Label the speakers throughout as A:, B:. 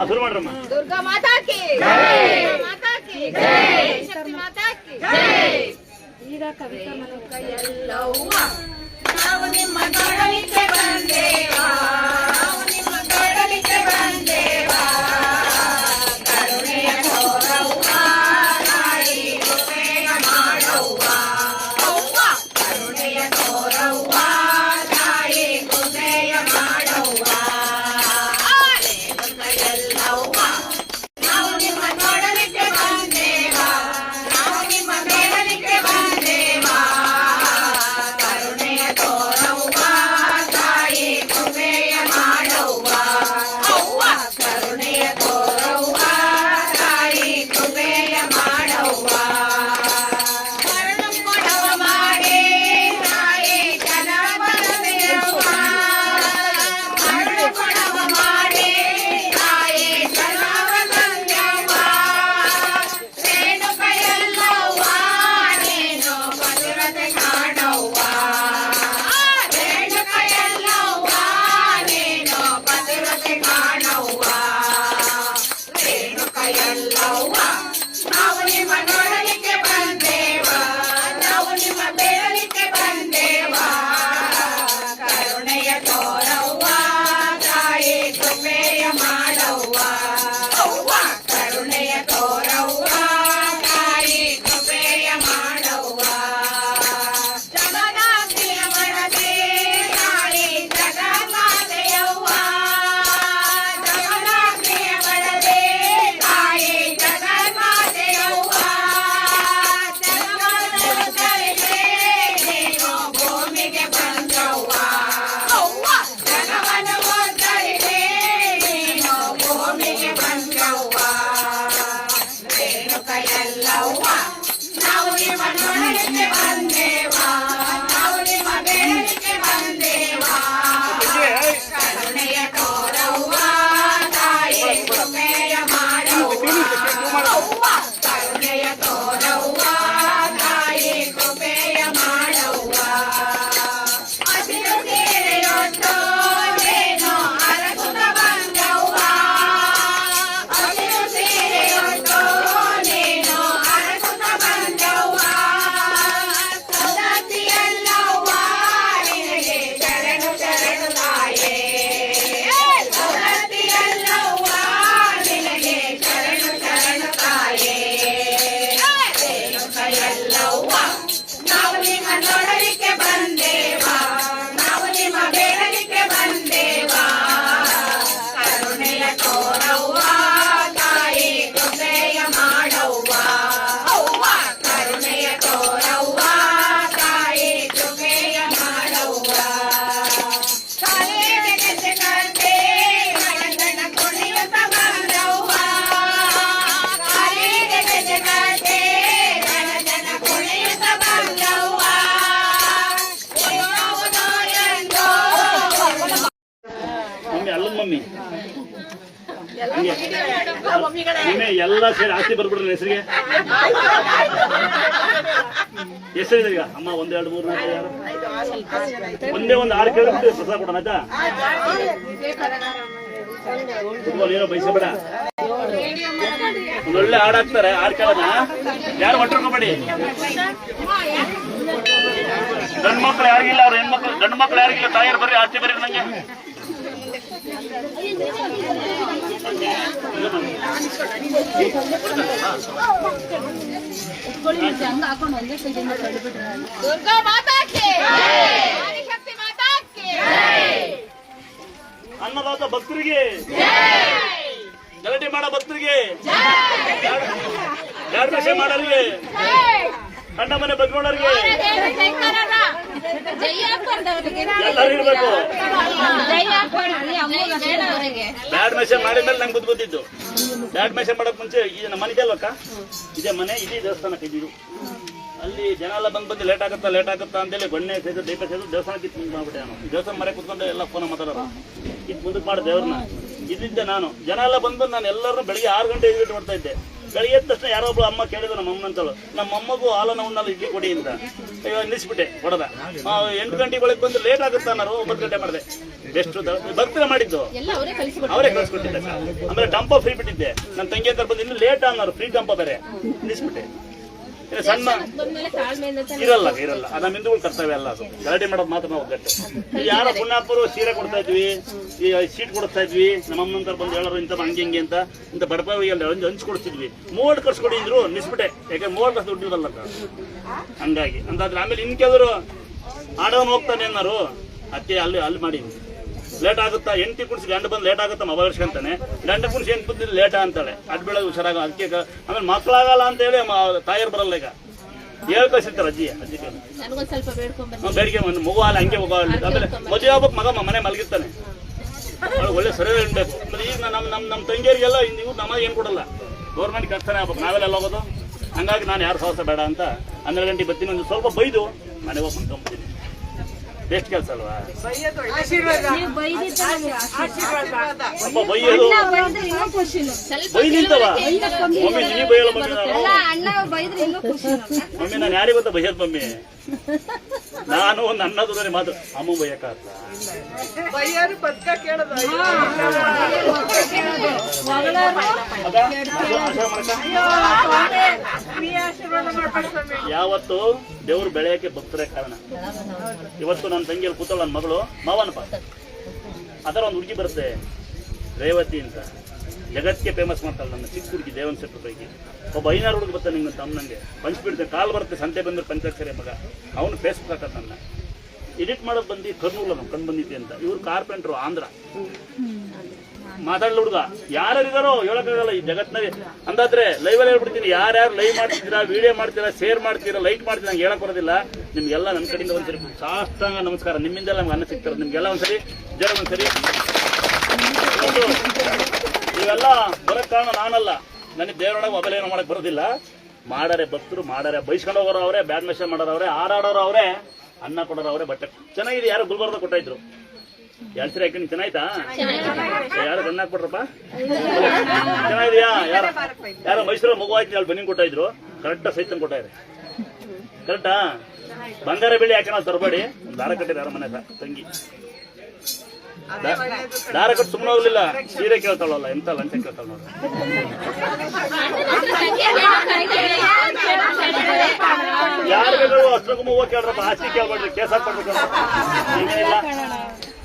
A: ಶುರು ಮಾಡ್ರಮ್ಮ.
B: ದುರ್ಗಾ ಮಾತಾ ಕಿ ಜೈ ಮಾತಾ ಕಿ ಜೈ ಶಕ್ತಿ ಮಾತಾ ಕಿ ಜೈ ಈಗ ಕವಿತಾ ಮನೋಕ ಎಲ್ಲವ್ವ. ನಾವು ನಿಮ್ಮ ಕಡಲಿಕ್ಕೆ ಬಂದೇವಾ. ನಾವು ನಿಮ್ಮ ನೋಡಲಿಕ್ಕೆ ಬಂದೇವಾ. ಮಾಡವ್ವ ಕರುಣೆಯ ತೋರವ್ವ
A: ನಿನ್ನೆ ಎಲ್ಲ ಸೇರಿ ಆಸ್ತಿ ಬರ್ಬಿಡ್ರಿ ಹೆಸರಿಗೆ. ಹೆಸರಿದೆ ಈಗ. ಅಮ್ಮ ಒಂದ್ ಎರಡು ಮೂರು ಒಂದೇ ಒಂದು ಆರು ಕಿಲೋಮೀಟರ್ ಪ್ರಸಾದ ಕೊಡೋಣ, ಆಯ್ತಾ? ನೀನು ಬಯಸಬೇಡ ಒಳ್ಳೆ ಹಾಡು ಹಾಕ್ತಾರೆ, ಹಾಡು ಕೇಳೋಣ ಯಾರು ಹೊಟ್ಟರ್ಕೋಬೇಡಿ ಗಂಡು ಮಕ್ಳು ಯಾರಿಗಿಲ್ಲ ಅವ್ರ ಹೆಣ್ಮಕ್ಳು ಗಂಡ್ ಮಕ್ಳು ಯಾರಿಗಿಲ್ಲ ತಾಯಿಯರ್ ಬರ್ರಿ, ಆಸ್ತಿ ಬರ್ರಿ ನಂಗೆ. ಅನ್ನದಾತ ಭಕ್ತರಿಗೆ. ಗಲಾಟೆ ಮಾಡೋ ಭಕ್ತರಿಗೆ. ವಿಷಯ ಮಾಡೋರಿಗೆ ಕಂಡ ಮನೆ ಬಗ್ಗೋಣರಿಗೆ
B: ಜೈ ಹಾಕ್ಬಾರ್ದವ್ರಿಗೆ
A: ಎಲ್ಲರೂ ಇರ್ಬೇಕು
B: ಜೈ
A: ಬ್ಯಾಡ್ ಮಾಡಿದ್ಮೇಲೆ ನಂಗೆ ಬುದ್ಧಿ ಬಂದಿದ್ದು ಬ್ಯಾಡ್ ಮೆಸೇಜ್ ಮಾಡಕ್ ಮುಂಚೆ ಇದು ನಮ್ಮ ಮನೆ ಅಲ್ವಕ್ಕ ಇದೇ ಮನೆ ಇದೇ ದೇವಸ್ಥಾನಕ್ಕೆ ಇದ್ದಿದ್ದು ಅಲ್ಲಿ ಜನ ಎಲ್ಲ ಬಂದ್ ಬಂದು ಲೇಟ್ ಆಗುತ್ತಾ ಲೇಟ್ ಆಗುತ್ತಾ ಅಂತೇಳಿ ಬಣ್ಣೆ ಸೇದು ದೀಪ ಸೇದು ದೇವಸ್ಥಾನಕ್ಕೆ ಇತ್ತು ಮಾಡ್ಬಿಟ್ಟೆ ನಾನು. ದೇವಸ್ಥಾನ ಮರೆ ಕುತ್ಕೊಂಡು ಎಲ್ಲ ಫೋನ್ ಮಾತಾಡೋರು. ಇದು ಮುಂದಕ್ಕೆ ಮಾಡಿ ದೇವ್ರನ್ನ. ಇದ್ದಿದ್ದೆ ನಾನು ಜನ ಎಲ್ಲ ಬಂದು ನಾನು ಎಲ್ಲರೂ ಬೆಳಿಗ್ಗೆ ಆರು ಗಂಟೆ ಇದ್ಬಿಟ್ಟು ಮಾಡ್ತಾ ಇದ್ದೆ. ಬೆಳಿಗ್ಗೆ ತಕ್ಷಣ ಯಾರೋ ಒಬ್ಳು ಅಮ್ಮ ಕೇಳಿದ್ರು ನಮ್ಮ ಅಮ್ಮನಂತಳು ನಮ್ಮ ಅಮ್ಮಗೂ ಹಾಲನ್ನ ಉಣ್ಣಲ್ಲ ಇಡ್ಲಿ ಕೊಡಿ ಅಂತ. ಇವಾಗ ನಿಲ್ಲಿಸ್ಬಿಟ್ಟೆ ಹೊಡೆದ ಎಂಟು ಗಂಟೆ ಒಳಗೆ ಬಂದು ಲೇಟ್ ಆಗುತ್ತೆ ಅನ್ನೋರು? ಒಂಬತ್ತು ಗಂಟೆ ಮಾಡಿದೆ. ಎಷ್ಟು ಭಕ್ತರ ಮಾಡಿದ್ದು.
B: ಅವರೇ
A: ಟಂಪ ಸರ್. ಆಮೇಲೆ ಡಂಪ ಫ್ರೀ ಬಿಟ್ಟಿದ್ದೆ ನನ್ನ ತಂಗಿ ಅಂತ ಬಂದು ಇನ್ನು ಲೇಟ್ ಅನ್ನೋರು. ಫ್ರೀ ಟಂಪ ಬೇರೆ. ನಿಲ್ಲಿಸ್ಬಿಟ್ಟೆ. ಸಣ್ಣ ಇರಲ್ಲ ಇರಲ್ಲ. ಅದು ನಮ್ಮ ಹಿಂದೂಗಳ ಕರ್ತವ್ಯ ಅಲ್ಲ ಅದು. ಗಲಾಟೆ ಮಾಡೋದು ಮಾತ್ರ ನಾವು ಒಗ್ಗಟ್ಟು ಯಾರ ಪುಣ್ಯಾಪರು ಸೀರೆ ಕೊಡ್ತಾ ಇದ್ವಿ ಈ ಸೀಟ್ ಕೊಡ್ತಾ ಇದ್ವಿ ನಮ್ಮ ಅಮ್ಮಂತರ ಬಂದು ಹೇಳೋರು ಇಂಥ ಹಂಗೆ ಹಿಂಗೆ ಅಂತ ಇಂಥ ಬಡಪಾವಿಗೆ ಎಲ್ಲ ಹಂಚ್ ಕೊಡ್ತಿದ್ವಿ ಮೂವತ್ತು ಕರ್ಸ್ಕೊಡಿ ನಿಸ್ಬಿಟ್ಟೆ. ನಿಲ್ಸ್ಬಿಟ್ಟೆ ಯಾಕಂದ್ರೆ ಮೂವತ್ತು ಕರ್ಸ್ ದುಡ್ಡು ಇರಲ್ಲ ಅಂತ ಹಂಗಾಗಿ. ಅಂತಾದ್ರೆ ಆಮೇಲೆ ಇನ್ ಕೆಲವರು ಆಡೋನ್ ಹೋಗ್ತಾನೆ ಅನ್ನೋರು ಅತ್ತೆ ಅಲ್ಲಿ ಅಲ್ಲಿ ಮಾಡಿ ಲೇಟ್ ಆಗುತ್ತಾ? ಎಂಟಿ ಕುಣಿಸಿ ಗಂಡ ಬಂದು ಲೇಟ್ ಆಗುತ್ತಾ? ಮೊಬೈಲ್ ಇಸ್ಕೊಂತಾನೆ ಗಂಡ ಕುಣಿಸಿ ಎಂಟು ಬಂದಿದ್ದು ಲೇಟ್ ಅಂತಾಳೆ. ಅದ್ ಬೆಳಗ್ಗೆ ಹುಷಾರಾಗ ಅದಕ್ಕೆ ಆಮೇಲೆ ಮಕ್ಕಳಾಗಲ್ಲ ಅಂತ ಹೇಳಿ ತಾಯರ್ ಬರಲ್ಲ ಈಗ. ಹೇಳ್ ಕಳ್ಸಿರ್ತಾರೆ ಅಜ್ಜಿ ಅಜ್ಜಿ ಬೇಡಿಕೆ ಮಗು ಅಲ್ಲ ಹಂಗೆ ಮಗು ಹಾಲು ಆಮೇಲೆ ಮದುವೆ ಆಗ್ಬೇಕು ಮಗ ಮನೆ ಮಲಗಿರ್ತಾನೆ. ಒಳ್ಳೆ ಸರಿ ಇಡಬೇಕು ಮತ್ತೆ ಈಗ ನಮ್ಮ ನಮ್ಮ ನಮ್ಮ ತಂಗಿಯರಿಗೆಲ್ಲ ನೀವು ನಮಗೆ ಏನು ಕೊಡಲ್ಲ. ಗೌರ್ಮೆಂಟ್ ಕರ್ತಾನೆ ಆಗ್ಬೇಕು. ನಾವೆಲ್ಲ ಹೋಗೋದು? ಹಂಗಾಗಿ ನಾನು ಯಾರು ಸಾಹಸ ಬೇಡ ಅಂತ ಹನ್ನೆರಡು ಗಂಟೆ ಬರ್ತೀನಿ. ಒಂದು ಸ್ವಲ್ಪ ಬೈದು ಮನೆಗೆ ಹೋಗಿ ಬೆಸ್ಟ್ ಕೆಲಸ ಅಲ್ವಾ? ಬೈಯೋದು.
B: ಸ್ವಲ್ಪ
A: ಬೈ ನಿಂತವ.
B: ತಿಳುವಳಿಕೆಯಿಂದ
A: ಮಮ್ಮಿ ನೀ ಬೈಯಲ್ಲ ಮಮ್ಮಿ ನಾನು
C: ಅಣ್ಣ ಬೈದ್ರೆ ಇನ್ನೂ ಖುಷಿ
A: ಮಮ್ಮಿ ನಾನು ಯಾರಿಗೆ ಗೊತ್ತಾ ಬೈಯೋದು ಮಮ್ಮಿ? ನಾನು ನನ್ನದು ದೂರ ಮಾತು. ಅಮ್ಮ
D: ಬಯ್ಯಕ ಬದ್ಕ ಕೇಳೋದು. ಸ್ವಾಮಿ
A: ಯಾವತ್ತು ದೇವ್ರು ಬೆಳೆಯಕ್ಕೆ ಭಕ್ತರೇ ಕಾರಣ. ಇವತ್ತು ನನ್ನ ತಂಗಿಯಲ್ಲಿ ಕೂತಳು ನನ್ನ ಮಗಳು ಮಾವನಪ್ಪ. ಅದರ ಒಂದು ಹುಡುಗಿ ಬರುತ್ತೆ ರೇವತಿ ಅಂತ. ಜಗತ್ತಿಗೆ ಫೇಮಸ್ ಮಾಡ್ತಾಳೆ ನನ್ನ ಚಿಕ್ಕ ಹುಡುಗಿ ದೇವನ್ ಶೆಟ್ಟಿ ಪೈಕಿ ಒಬ್ಬ ಐನಾರು ಹುಡುಗ ಬರ್ತಾನೆ ನಿಂಗೆ. ತಮ್ಮನಂಗೆ ಪಂಚ್ ಬಿಡ್ತಾನೆ ಕಾಲು ಬರುತ್ತೆ, ಸಂತೆ ಬಂದ್ರೆ ಪಂಚಾಕ್ಷರಿ ಮಗ. ಅವನು ಫೇಸ್ಬುಕ್ ಹಾಕತ್ತ ನನ್ನ. ಎಡಿಟ್ ಮಾಡೋದು ಬಂದು, ಕರ್ನೂಲ ನಾವು ಕಂಡು ಬಂದಿದ್ದೆ ಅಂತ. ಇವ್ರು ಕಾರ್ಪೆಂಟ್ರು ಆಂಧ್ರ. ಮಾತಾಡಲ ಹುಡುಗ. ಯಾರ್ಯಾರಿದಾರೋ ಹೇಳಕ್ಕಾಗಲ್ಲ ಈ ಜಗತ್ನಲ್ಲಿ. ಅಂದಾದ್ರೆ ಲೈವ್ ಅಲ್ಲಿ ಹೇಳ್ಬಿಡ್ತೀನಿ, ಯಾರ್ಯಾರು ಲೈವ್ ಮಾಡ್ತಿದ್ದೀರಾ ವಿಡಿಯೋ ಮಾಡ್ತೀರಾ ಶೇರ್ ಮಾಡ್ತೀರಾ ಲೈಕ್ ಮಾಡ್ತೀರಾ ನಂಗೆ ಹೇಳಕ್ ಬರೋದಿಲ್ಲ. ನಿಮ್ಗೆಲ್ಲ ನನ್ನ ಕಡೆಯಿಂದ ಒಂದ್ಸರಿ ಸಾಷ್ಟಾಂಗ ನಮಸ್ಕಾರ. ನಿಮ್ಮಿಂದೆಲ್ಲ ನಮ್ಗೆ ಅನ್ನ ಸಿಗ್ತಾರೆ. ನಿಮ್ಗೆಲ್ಲ ಒಂದ್ಸರಿ, ಜರ ಒಂದ್ಸರಿ. ಒಂದು ಇವೆಲ್ಲ ಬರಕ್ ಕಾರಣ ನಾನಲ್ಲ. ನನಗೆ ದೇವರೊಳಗೆ ಮೊಬೈಲ್ ಏನೋ ಮಾಡಕ್ ಬರೋದಿಲ್ಲ. ಮಾಡಾರೆ ಭಕ್ತರು, ಮಾಡಾರೆ ಬೈಸ್ಕೊಂಡು ಹೋಗೋರು ಅವರೇ ಬ್ಯಾಡ್ ಮೆಷನ್ ಮಾಡೋರು ಅವರೇ ಆರಾಡೋರು ಅವರೇ ಅನ್ನ ಕೊಡೋರು ಅವರೇ ಬಟ್ಟೆ. ಚೆನ್ನಾಗಿದೆ, ಯಾರು ಗುಲ್ಬರ್ಗ ಕೊಟ್ಟಾಯ್ತು ಹೆಸರು ಹಾಕಿ ಚೆನ್ನಾಯ್ತಾ ಯಾರು ಗಣ್ಣ ಹಾಕ್ಬಿಟ್ರಪ್ಪ ಚೆನ್ನಾಗಿದೆಯಾ? ಯಾರ, ಯಾರೋ ಮೈಸೂರು ಮಗು ಆಯ್ತು, ಅಲ್ಲಿ ಬನ್ನಿ ಕೊಟ್ಟಾಯಿದ್ರು ಕರೆಕ್ಟ್ ಸೈತನ್ ಕೊಟ್ಟಾಯ್ರೆ. ಕರೆಕ್ಟಾ? ಬಂಗಾರ ಬೆಳಿ ಹಾಕೋಣ ತರಬೇಡಿ. ಒಂದು ದಾರ ಕಟ್ಟಿದ್ದಾರೆ ಮನೆ ತಂಗಿ. ಕಟ್ಟು ಸುಮ್ಮನೆ ಹೋಗ್ಲಿಲ್ಲ ಸೀರೆ ಕೇಳ್ತಾಳಲ್ಲ ಎಂತ ಲಂಚ ಕೇಳ್ತಾಳ ನೋಡಿ. ಯಾರು ಬೇಕಾದ್ರು ಅಷ್ಟಕ್ಕೂ ಹೂವು ಕೇಳ್ರಪ್ಪ ಆಸ್ತಿ ಕೇಳ್ಬೇಡ್ರಿ ಕೇಸ್ ಹಾಕ್ಬಿಡ್ಬೇಕು ಏನಿಲ್ಲ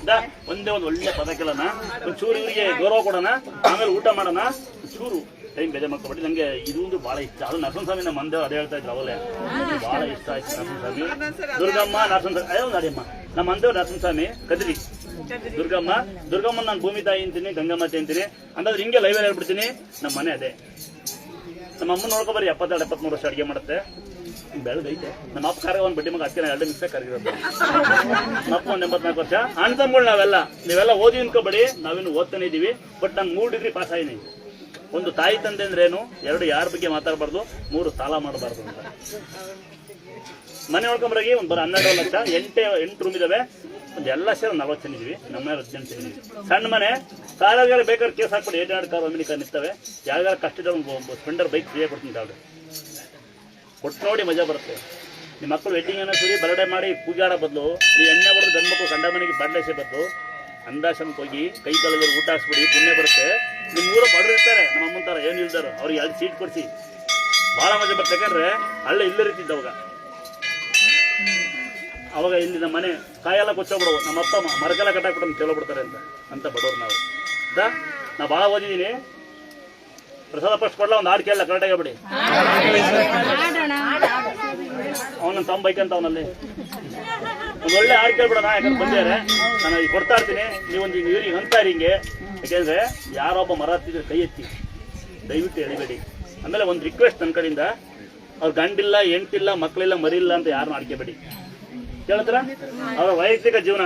A: ದಾ, ಒಂದೇ ಒಂದು ಒಳ್ಳೆ ಪದ ಕೇಳೋಣ. ಒಂಚೂರು ಇವರಿಗೆ ಗೌರವ ಕೊಡೋಣ ಆಮೇಲೆ ಊಟ ಮಾಡೋಣ. ಚೂರು ಟೈಮ್ ಬೇರೆ ಮಾಡ್ಕೊಬಿಟ್ಟು ನಂಗೆ ಇದು ಒಂದು ಬಹಳ ಇಷ್ಟ. ಅದು ನರಸಿಂಹಸ್ವಾಮಿ ನಮ್ಮ ಮಂದೆ ಅದೇ ಹೇಳ್ತಾ ಇದ್ರು ಅವಲೇ ಬಹಳ ಇಷ್ಟ ಆಯ್ತು ನರಸಿಂಹಸ್ವಾಮಿ. ದುರ್ಗಮ್ಮ ನರಸಿಂಹ ಒಂದು ಅಡಿಯಮ್ಮ ನಮ್ಮ ಮಂದೇವ್ ನರಸಿಂಹಸ್ವಾಮಿ ಕದ್ರಿ. ದುರ್ಗಮ್ಮ ದುರ್ಗಮ್ಮ ನಾನು ಭೂಮಿ ತಾಯಿ ಅಂತೀನಿ ಗಂಗಮ್ಮತೆ ಅಂತೀನಿ. ಅಂದ್ರೆ ಹಿಂಗೆ ಲೈವಲ್ಲಿ ಹೇಳ್ಬಿಡ್ತೀನಿ ನಮ್ಮ ಮನೆ ಅದೇ. ನಮ್ಮ ಅಮ್ಮ ನೋಡ್ಕೊ ಬರೀ ಎಪ್ಪತ್ತೆರಡು, ಎಪ್ಪತ್ಮೂರು ವರ್ಷ ಅಡುಗೆ ಮಾಡುತ್ತೆ. ಬೆಳ್ದೈತೆ ನಮ್ಮ ಅಪ್ಪ ಕಾರ್ಯ ಒಂದು ಬಡ್ಡಿ ಮಗ ಹತ್ತಿರ ಎರಡು ನಿಮಿಷ ಕರಗಿರೋದು ನಮ್ಮ ಅಪ್ಪ ಒಂದು ಎಂಬತ್ನಾಲ್ಕು ವರ್ಷ. ಅಣ್ಣ ತಮ್ಮಗಳು ನಾವೆಲ್ಲ, ನೀವೆಲ್ಲ ಓದಿ ಅನ್ಕೋಬೇಡಿ ನಾವಿನ್ನು ಓದ್ತಾನೆ ಇದೀವಿ. ಬಟ್ ನಾನು ಮೂರು ಡಿಗ್ರಿ ಪಾಸ್ ಒಂದು ತಾಯಿ ತಂದೆ ಅಂದ್ರೆ ಏನು? ಎರಡು ಯಾರ ಬಗ್ಗೆ ಮಾತಾಡಬಾರ್ದು? ಮೂರು ಸಾಲ ಮಾಡಬಾರ್ದು ಅಂತ. ಮನೆ ಒಳ್ಕೊಂಬರಾಗಿ ಒಂದು ಬರ ಹನ್ನೆರಡು ಲಕ್ಷ. ಎಂಟು ಎಂಟು ರೂಮ್ ಇದಾವೆ. ಒಂದು ಎಲ್ಲ ಸೇರಿ ನಲ್ವತ್ತು ಜನ ಇದೀವಿ ನಮ್ಮ ಜನ ಸಣ್ಣ ಮನೆ ಕಾಲಾಗಾರ ಬೇಕಾದ್ರೆ ಕೇಸ್ ಹಾಕ್ಬಿಟ್ಟು ಏಟ್ ಎರಡು ಕಾರ್ ಅಮೆರಿಕ ನಿಂತವೆ. ಯಾವ್ಯಾವ ಕಷ್ಟ ಇರೋ ಒಂದು ಸ್ಪೆಂಡರ್ ಬೈಕ್ ಫ್ರೀಯಾಗಿ ಕೊಡ್ತೀನಿ ಅವ್ರು ಕೊಟ್ಟು ನೋಡಿ ಮಜಾ ಬರುತ್ತೆ. ನಿಮ್ಮ ಮಕ್ಕಳು ವೆಡ್ಡಿಂಗ್ ಸರಿ, ಬರ್ಡೇ ಮಾಡಿ ಪೂಜೆ ಆಡೋ ಬದಲು ಈ ಎಣ್ಣೆ ಹೊಡೆದು ಗಂಡು ಮಕ್ಕಳು ಗಂಡ ಮನೆಗೆ ಬಾಡ್ಲೇಸೆ ಬದಲು ಅಂದಾಶ್ರಮಕ್ಕೆ ಹೋಗಿ ಕೈ ಕಾಲದಲ್ಲಿ ಊಟ ಹಾಕ್ಸ್ಬಿಡಿ, ಪುಣ್ಯ ಬರುತ್ತೆ. ನಿಮ್ಮ ಊರು ಬಡವರು ಇರ್ತಾರೆ, ನಮ್ಮ ಅಮ್ಮನ ಥರ ಏನು ಇಲ್ದಾರೋ ಅವ್ರಿಗೆ ಎರಡು ಸೀಟ್ ಕೊಡಿಸಿ. ಭಾಳ ಮಜಾ ಬರುತ್ತೆ. ಯಾಕಂದ್ರೆ ಇಲ್ಲ ರೀತಿ ಅವಾಗ. ಅವಾಗ ಇಲ್ಲಿ ನಮ್ಮ ಮನೆ ಕಾಯೆಲ್ಲ ಕೊಚ್ಚೋಗ್ಬಿಡವು. ನಮ್ಮ ಅಪ್ಪ ಮರಗೆಲ್ಲ ಕಟ್ಟಾಕ್ಬಿಟ್ಟು ಕೇಳೋ ಬಿಡ್ತಾರೆ ಅಂತ. ಅಂತ ಬಡವ್ರು ನಾವು. ದಾ? ನಾ ಭಾಳ ಓದಿದ್ದೀನಿ ಪ್ರಸಾದ ಫಸ್ಟ್ ಕೊಡ್ಲ, ಒಂದು ಹಾಡು ಕೇಳಲ್ಲ ಕರೆಕ್ಟಾಗಿ ಬಿಡಿ ಅವನ ತಮ್ಮ ಅವನಲ್ಲಿ. ಒಂದು ಒಳ್ಳೆ ಹಾಡು ಕೇಳ್ಬಿಡೋಣ, ಯಾಕಂದ್ರೆ ಬಂದಿದ್ದಾರೆ. ನಾನು ಈಗ ಕೊಡ್ತಾ ಇರ್ತೀನಿ. ನೀವೊಂದು ಇವ್ರಿಗೆ ಅಂತಾರೆ ಹಿಂಗೆ. ಯಾಕೆಂದ್ರೆ ಯಾರೊಬ್ಬ ಮರ ಹತ್ತಿದ್ರೆ ಕೈ ಎತ್ತಿ. ದಯವಿಟ್ಟು ಎಳಿಬೇಡಿ ಆಮೇಲೆ ಒಂದು ರಿಕ್ವೆಸ್ಟ್ ನನ್ನ ಕಡೆಯಿಂದ. ಅವ್ರ ಗಂಡಿಲ್ಲ, ಹೆಂಡ್ತಿಲ್ಲ ಮಕ್ಕಳಿಲ್ಲ ಮರಿಲ್ಲ ಅಂತ ಯಾರು ಮಾಡ್ಕೋಬೇಡಿ ಕೇಳಿದ್ರ ಅವ್ರ ವೈಯಕ್ತಿಕ ಜೀವನ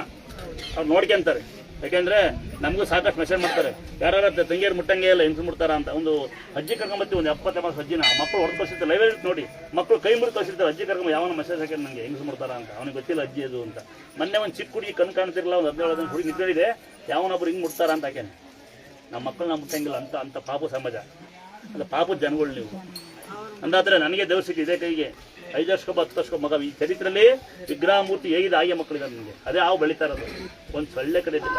A: ಅವ್ರು ನೋಡ್ಕೊಂತಾರೆ. ಯಾಕೆಂದ್ರೆ ನಮಗೂ ಸಾಕಷ್ಟು ಮೆಸೇಜ್ ಮಾಡ್ತಾರೆ. ಯಾರು ತಂಗಿಯರು ಮುಟ್ಟಂಗೆ ಇಲ್ಲ ಹೆಂಗ್ ಮುಡ್ತಾರ ಅಂತ ಒಂದು ಅಜ್ಜಿ ಕರ್ಕೊಂಬತ್ತಿ ಒಂದು ಎಪ್ಪತ್ತೆಂಬತ್ತು ಅಜ್ಜಿನ. ಮಕ್ಕಳು ಹೊಡೆದು ಕಳಿಸಿರ್ತಾರೆ ಲೈವ್ ನೋಡಿ ಮಕ್ಕಳು ಕೈ ಮುರಿದು ಕಳಿಸಿರ್ತಾರೆ ಅಜ್ಜಿ ಕರ್ಕೊಂಡು ಯಾವನ ಮೆಸೇಜ್ ಹಾಕಿ ನನಗೆ ಹೆಂಗ್ ಮುಡ್ತಾರ ಅಂತ. ಅವ್ನಿಗೆ ಗೊತ್ತಿಲ್ಲ ಅಜ್ಜಿ ಅದು ಅಂತ. ಮೊನ್ನೆ ಒಂದು ಚಿಕ್ಕ ಹುಡುಗಿ ಕಣ್ ಕಾಣ್ತಿರಲ್ಲ ಒಂದು ಹದಿನೇಳು ಹದಿನೆಂಟು ಹುಡುಗಿ ನಿಂತಿದೆ ಯಾವನೊಬ್ರು ಹಿಂಗೆ ಮುಡ್ತಾರ ಅಂತ ಹಾಕೇನೆ ನಮ್ಮ ಮಕ್ಕಳು ನಾವು ಮುಟ್ಟಂಗಿಲ್ಲ, ಅಂತ ಅಂತ ಪಾಪು ಸಮಾಜ. ಅದು ಪಾಪದ ಜನಗಳು ನೀವು. ಅಂದಾದ್ರೆ ನನಗೆ ದೇವ್ರ ಇದೇ ಕೈಗೆ. ಐದು ವರ್ಷಕ್ಕೆ ವರ್ಷಕ್ಕೆ ಮಗ ಈ ಚರಿತ್ರೆಯಲ್ಲಿ ವಿಗ್ರಹ ಮೂರ್ತಿ ಹೇಗಿದೆ ಹಾಗೆ ಮಕ್ಕಳಿದೆ ನಿಮಗೆ. ಅದೇ ಹಾವು ಬೆಳೀತಾ ಇರೋದು. ಒಂದು ಸೊಳ್ಳೆ ಇದ್ದಿಲ್ಲ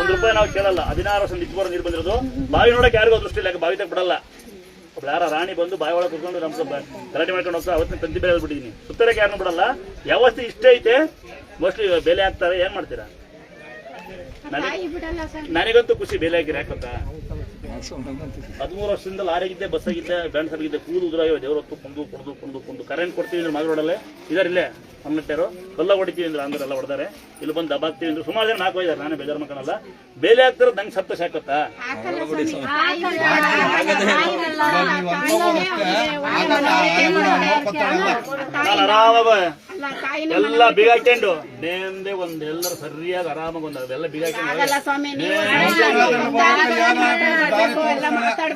A: ಒಂದು ರೂಪಾಯಿ ನಾವು ಕೇಳಲ್ಲ. ಹದಿನಾರು ವರ್ಷ ನಿಜವಾರ ನೀರು ಬಂದಿರೋದು. ಬಾವಿ ನೋಡಕ್ಕೆ ಯಾರಿಗೂ ದೃಷ್ಟಿ ಇಲ್ಲ. ಬಾವಿ ತಗ ಬಿಡಲ್ಲ? ಯಾರ ರಾಣಿ ಬಂದು ಬಾಯಿ ಒಳಗೆ ಕುತ್ಕೊಂಡು ನಮ್ಮ ಗಲಾಟೆ ಮಾಡ್ಕೊಂಡು ಹೋಗ್ತಾ ಅವತ್ತಿನ ತಂತಿ ಬೇರೆ ಬಿಟ್ಟಿದ್ದೀನಿ ಸುತ್ತರಕ್ಕೆ ಯಾರನ್ನೂ ಬಿಡಲ್ಲ. ವ್ಯವಸ್ಥೆ ಇಷ್ಟೇ ಐತೆ? ಮೋಸ್ಟ್ಲಿ ಬೆಲೆ ಹಾಕ್ತಾರೆ. ಏನ್ ಮಾಡ್ತೀರಾ? ನನಗಂತೂ ಖುಷಿ ಬೇಲೆ ಹಾಕಿರಿ ಯಾಕಂತ ಹದಿಮೂರು ವರ್ಷದಿಂದ ಲಾರಿಗಿದ್ದೆ ಬಸ್ಸಾಗಿದ್ದೆ ಬ್ಯಾಂಡ್ ಸರ್ಗಿದ್ದೆ ಕೂದು ಉದುರಾಗಿವೆ ದೇವರತ್ತು ಕುಂದು ಕುಂದು ಕುಂದು ಕುಂದು ಕರೆಂಟ್ ಕೊಡ್ತೀವಿ ಅಂದ್ರೆ ಮಾಗರೋಡಲ್ಲೇ ಇದಾರಿಲ್ಲೇ ಇಲ್ಲೇ ಹನ್ನಟ್ಟರು ಕಲ್ಲ ಹೊಡಿತೀವಿ ಅಂದ್ರೆ ಅಂದ್ರೆ ಎಲ್ಲ ಹೊಡೆದಾರೆ ಇಲ್ಲಿ ಬಂದು ದಬಾಕ್ತೀವಿ ಅಂದ್ರೆ ಸುಮಾರು ಜನ ನಾಲ್ಕು ಇದ್ದಾರೆ ನಾನೇ ಬೇಜಾರು ಮಕ್ಕಳಲ್ಲ ಬೇಲೆ ಹಾಕ್ತಾರೆ ನಂಗೆ ಸತ್ತ ಸಾಕತ್ತಾ ನಾನು ಆರಾಮಾಗ ಎಲ್ಲ ಬೀಗ ಹಾಕೊಂಡು ನೇಮ್ದೆ ಒಂದ್ ಎಲ್ಲರೂ ಸರಿಯಾಗಿ ಆರಾಮಾಗಿ ಒಂದು ಅದೆಲ್ಲ ಬೀಗ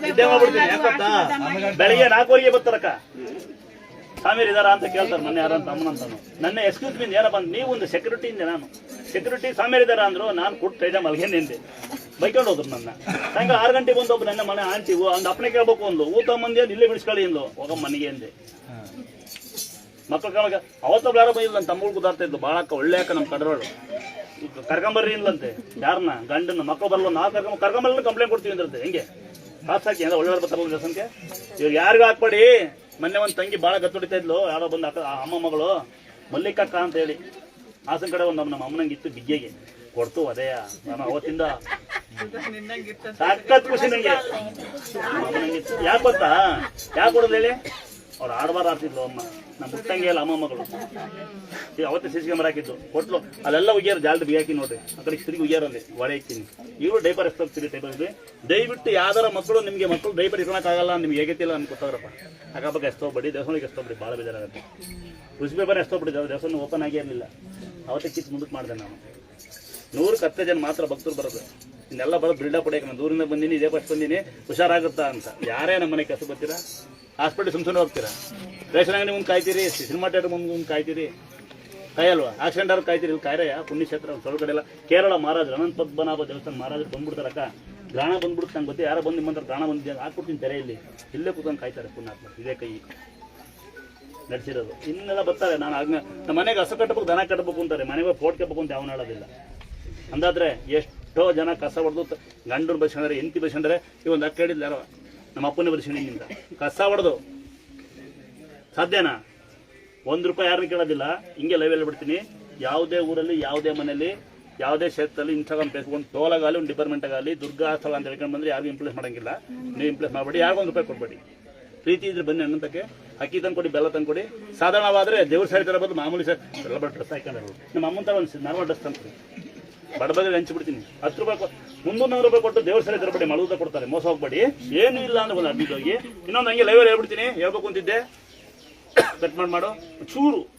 A: ನಿದ್ದೆ ಎಲ್ಲ ಯಾಕತ್ತಾ ಬೆಳಿಗ್ಗೆ ನಾಲ್ಕುವರೆಗೆ ಬರ್ತಾರಕ್ಕ ಸ್ವಾಮಿಯರ್ ಇದಾರ ಅಂತ ಕೇಳ್ತಾರೆ ಮೊನ್ನೆ ಯಾರ ಅಂತ ಅಮ್ಮನ ಅಂತಾನು ನನ್ನ ಎಕ್ಸ್ಕ್ಯೂಸ್ ಮೀನ್ ಏನಪ್ಪ ಅಂದ್ರೆ ನೀವು ಒಂದು ಸೆಕ್ಯೂರಿಟಿ ಇಂದೆ ನಾನು ಸೆಕ್ಯೂರಿಟಿ ಸ್ವಾಮಿಯರ್ ಇದಾರ ಅಂದ್ರು ನಾನು ಕೊಟ್ಟು ಮಲ್ಗೆ ನಿಂದೆ ಬೈಕೊಂಡು ಹೋದ್ರು ನನ್ನ ಹಂಗ ಆರು ಗಂಟೆಗೆ ಬಂದು ಒಬ್ಬ ನನ್ನ ಮನೆ ಆಂಟಿ ಒಂದು ಅಪ್ಪನೆ ಕೇಳ್ಬೇಕು ಒಂದು ಊಟ ಮಂದಿ ಅಂದ್ ಇಲ್ಲೇ ಬಿಡಿಸ್ಕೊಳ್ಳಿ ಇಂದು ಹೋಗ ಮನೆಗೆ ಎಂದೆ ಮಕ್ಕಳ ಕಾಲಕ್ಕೆ ಅವತ್ತೊಬ್ಬ ಯಾರೋ ಬಂದಿಲ್ಲ ನನ್ನ ತಮ್ಮಗಳು ಕುದಾರ್ತಾ ಇದ್ದು ಭಾಳ ಒಳ್ಳೆ ಅಕ್ಕ ನಮ್ಮ ಕಡ್ರೋಳು ಕರ್ಕೊಂಬರ್ರಿ ಇಲ್ಲಂತೆ ಯಾರನ್ನ ಗಂಡನ ಮಕ್ಕಳು ಬರಲ್ಲ ನಾವು ಕರ್ಕೊಂಬ ಕರ್ಕೊಂಬರ್ಲಿ ಕಂಪ್ಲೇಂಟ್ ಕೊಡ್ತೀವಿ ಅಂದ್ರಂತೆ ಹೆಂಗೆ? ಪಾಸ್ ಹಾಕಿ ಅಂದ್ರೆ ಒಳ್ಳೆ ಬರ್ತಾರಲ್ಲ ದೇವಸ್ಥಾನಕ್ಕೆ ಇವ್ರು ಯಾರಿಗೂ ಹಾಕ್ಬೇಡಿ. ಮೊನ್ನೆ ಒಂದು ತಂಗಿ ಭಾಳ ಗತ್ತೊಡಿತಾ ಇದ್ಲು. ಯಾರೋ ಬಂದು ಅಕ್ಕ ಅಮ್ಮ ಮಗಳು. ಮಲ್ಲಿಕಕ್ಕ ಅಂತ ಹೇಳಿ. ಹಾಸನ ಕಡೆ ಒಂದು ನಮ್ಮ ಅಮ್ಮನಂಗೆ ಇತ್ತು ಬಿಗ್ಗೆಗೆ. ಕೊಡ್ತು ಅದೇ. ನಾನು ಅವತ್ತಿಂದ ಸಖತ್ ಖುಷಿ ನಂಗೆ. ಅಮ್ಮನಂಗಿತ್ತು ಯಾಕೆ ಗೊತ್ತಾ? ಯಾಕೆ ಕೊಡೋದು ಹೇಳಿ? ಅವ್ರು ಆಡ್ಬಾರ ಆಡ್ತಿದ್ಲು ಅಮ್ಮ. ನಮ್ಮ ಪುಟ್ಟಂಗೆ ಅಲ್ಲ ಅಮ್ಮ ಮಗಳು. ಈಗ ಸಿ ಸಿಸಿ ಕ್ಯಾಮರಾ ಹಾಕಿದ್ದು. ಕೊಟ್ಲು. ಅಲ್ಲೆಲ್ಲ ಉಗ್ಯಾರ ಬಿಗಿ ಬಿಗಾಕಿ ನೋಡ್ರಿ. ಆ ಕಡೆ ತಿರುಗಿ ಉಗ್ಯಾರಲ್ಲಿ ಒಡೆ ಇಕ್ತೀನಿ ಇವರು ಡೈಪರ್ ಎಷ್ಟು ಹೋಗ್ತೀರಿ ಡೈಪರ್ ಇದೆ ದಯವಿಟ್ಟು ಯಾವ್ದಾರ ಮಕ್ಕಳು ನಿಮಗೆ ಮಕ್ಕಳು ಡೈಪರ್ ಇಟ್ಕೊಳಕ್ಕಾಗಲ್ಲ ನಿಮ್ಗೆ ಇಲ್ಲ ಅಂತ ಗೊತ್ತಾಗ್ರಪ್ಪ ಅಕ್ಕಪಕ್ಕ ಎಷ್ಟು ಹೋಗ್ಬೇಡಿ ದೇವಸ್ಥಾನಕ್ಕೆ ಎಷ್ಟು ಹೋಗ್ಬಿಡಿ ಭಾಳ ಬೇಜಾರಾಗುತ್ತೆ. ಕೃಷಿ ಪೇಪರ್ ಎಷ್ಟು ಹೋಗ್ಬಿಟ್ಟಿದ್ದಾವೆ ದೇವಸ್ಥಾನ ಓಪನ್ ಆಗಿರಲಿಲ್ಲ ಅವತ್ತೇ ಕಿತ್ತು ಮುಂದಕ್ಕೆ ಮಾಡಿದೆ ನಾನು. ನೂರಕ್ಕೆ ಹತ್ತು ಜನ ಮಾತ್ರ ಭಕ್ತರು ಬರೋದು. ಇನ್ನೆಲ್ಲ ಬರೋದು ಬಿಲ್ಡಪ್ ಹೊಡೆಯಕ್ಕೆ ನಾನು ದೂರಿಂದ ಬಂದೀನಿ, ಇದೇ ಫಸ್ಟ್ ಬಂದೀನಿ. ಹುಷಾರಾಗುತ್ತಾ ಅಂತ. ಯಾರೇ ನಮ್ಮ ಮನೆ ಕೆಲಸ ಬರ್ತೀರಾ? ಹಾಸ್ಪಿಟ್ಲ್ ಸುಮ್ಮನೆ ಹೋಗ್ತೀರಾ? ರೇಷನ್ ಅಂಗಡಿ ಮುಂದೆ ಕಾಯ್ತೀರಿ, ಸಿನಿಮಾ ಥಿಯೇಟರ್ ಮುಂದೆ ಮುಂದೆ ಕಾಯ್ತೀರಿ. ಕಾಯಲ್ವಾ? ಆಕ್ಸಿಡೆಂಟ್ ಆದ್ರೂ ಕಾಯ್ತೀರಿ, ಇಲ್ಲಿ ಕಾಯ್ರಯ್ಯ? ಪುಣ್ಯಕ್ಷೇತ್ರ ಒಂದು ಕಡೆ ಎಲ್ಲ ಕೇರಳ ಮಹಾರಾಜ್ ಅನಂತ ಪದ್ಮನಾಭ ದೇವಸ್ಥಾನ ಮಹಾರಾಜರು ಬಂದ್ಬಿಡ್ತಾರಕ್ಕ ಗ್ರಾಣ ಬಂದ್ಬಿಡುತ್ತೆ ನಂಗೆ ಗೊತ್ತಿ. ಯಾರೋ ಬಂದು ನಿಮ್ಮಂತ ಗ್ರಾಣ ಬಂದಿದೆ ಹಾಕ್ಬಿಡ್ತೀನಿ ತೆರೆ ಇಲ್ಲಿ. ಇಲ್ಲೇ ಕೂತ್ಕೊಂಡು ಕಾಯ್ತಾರೆ ಪುಣ್ಯಾತ್ಮ, ಇದೇ ಕೈ. ನಡೆಸಿರೋದು. ಇನ್ನೆಲ್ಲ ಬರ್ತಾರೆ, ನಾನು ಆಜ್ಞೆ. ನಮ್ಮ ಮನೆಗೆ ಹಸು ಕಟ್ಟಬೇಕು, ದನ ಕಟ್ಟಬೇಕು ಅಂತಾರೆ. ಮನೆಗೆ ಫೋಟ್ ಕಟ್ಟಬೇಕು ಅಂತ ಯಾವನು ಹೇಳೋದಿಲ್ಲ. ಅಂದಾದ್ರೆ ಎಷ್ಟೋ ಜನ ಕಸ ಹೊಡೆದು ಗಂಡನ ಬಸ್ಕೊಂಡ್ರೆ ಎಂತಿ ಬಸ್ಕೊಂಡ್ರೆ, ಈ ಒಂದು ಅಕ್ಕ ಯಾರೋ, ನಮ್ಮ ಅಪ್ಪನ ಬಸ್ಕೊಂಡಿನಿಂದ ಕಸ ಹೊಡೆದು ಸಾಧ್ಯನಾ? ಒಂದು ರೂಪಾಯಿ ಯಾರನ್ನ ಕೇಳೋದಿಲ್ಲ. ಹಿಂಗೆ ಲೈವ್ ಬಿಡ್ತೀನಿ. ಯಾವುದೇ ಊರಲ್ಲಿ, ಯಾವುದೇ ಮನೆಯಲ್ಲಿ, ಯಾವುದೇ ಕ್ಷೇತ್ರದಲ್ಲಿ ಇನ್ಸ್ಟಾಗ್ರಾಮ್ ಫೇಸ್ಬುಕ್ ಟೋಲಾಗಲಿ ಒಂದು ಡಿಪಾರ್ಟ್ಮೆಂಟಾಗಲಿ ದುರ್ಗಾ ಸ್ಥಳ ಅಂತ ಹೇಳ್ಕೊಂಡು ಬಂದ್ರೆ ಯಾರಿಗೂ ಇಂಪ್ಲೇಸ್ ಮಾಡಂಗಿಲ್ಲ. ನೀವು ಇಂಪ್ಲೇಸ್ ಮಾಡಬೇಡಿ. ಯಾರಿಗೂ ಒಂದು ರೂಪಾಯಿ ಕೊಡಬೇಡಿ. ಪ್ರೀತಿ ಇದ್ರೆ ಬನ್ನಿ ಅನ್ನಂತಕ್ಕೆ ಅಕ್ಕಿ ತಂದ್ಕೊಡಿ, ಬೆಲ್ಲ ತಂದ್ಕೊಡಿ. ಸಾಧಾರಣವಾದ್ರೆ ದೇವ್ರ ಸಾರಿ ತರ ಬದಲು ಮಾಮೂಲಿ ಸರ್ ಎಲ್ಲ ಬಟ್ ಡ್ರೆಸ್ ಹಾಕೊಂಡ್ರು ನಮ್ಮ ಅಮ್ಮನ ತರ ಒಂದು ನಾರ್ಮಲ್ ಡ್ರೆಸ್ ತಂದ್ಕೊಡಿ. ಬಡಬದ್ರೆ ಹಂಚಿಬಿಡ್ತೀನಿ. ಹತ್ತು ರೂಪಾಯಿ ಮುನ್ನೂರು ನೂರು ರೂಪಾಯಿ ಕೊಟ್ಟು ದೇವ್ರ ಸಾರಿ ತರಬೇಡಿ ಮಳುದ ಕೊಡ್ತಾರೆ. ಮೋಸ ಹೋಗ್ಬೇಡಿ. ಏನೂ ಇಲ್ಲ ಅಂದ್ರೆ ಒಂದು ಅಡ್ಡಿಗೆ ಹೋಗಿ. ಇನ್ನೊಂದು ಹಂಗೆ ಲೈವಲ್ಲಿ ಹೇಳ್ಬಿಡ್ತೀನಿ. ಹೇಳ್ಬೇಕು ಅಂತಿದ್ದೆ. ಕಟ್ ಮಾಡಿ ಮಾಡು. ಚೂರು.